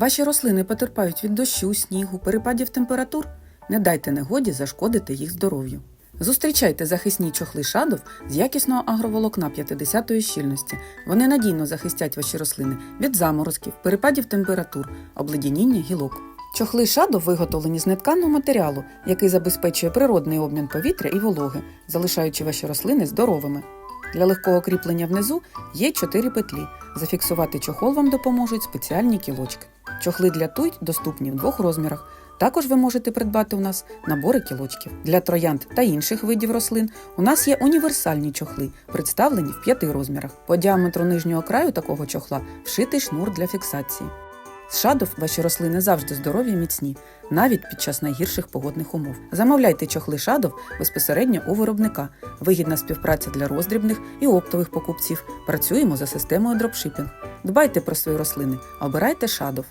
Ваші рослини потерпають від дощу, снігу, перепадів температур. Не дайте негоді зашкодити їх здоров'ю. Зустрічайте захисні чохли шадов з якісного агроволокна 50-ї щільності. Вони надійно захистять ваші рослини від заморозків, перепадів температур, обледеніння гілок. Чохли шадов виготовлені з нетканого матеріалу, який забезпечує природний обмін повітря і вологи, залишаючи ваші рослини здоровими. Для легкого кріплення внизу є 4 петлі. Зафіксувати чохол вам допоможуть спеціальні кілочки. Чохли для туй доступні в двох розмірах. Також ви можете придбати у нас набори кілочків. Для троянд та інших видів рослин у нас є універсальні чохли, представлені в п'яти розмірах. По діаметру нижнього краю такого чохла вшитий шнур для фіксації. З шадов ваші рослини завжди здорові і міцні, навіть під час найгірших погодних умов. Замовляйте чохли шадов безпосередньо у виробника. Вигідна співпраця для роздрібних і оптових покупців. Працюємо за системою дропшипінг. Дбайте про свої рослини, обирайте шадов.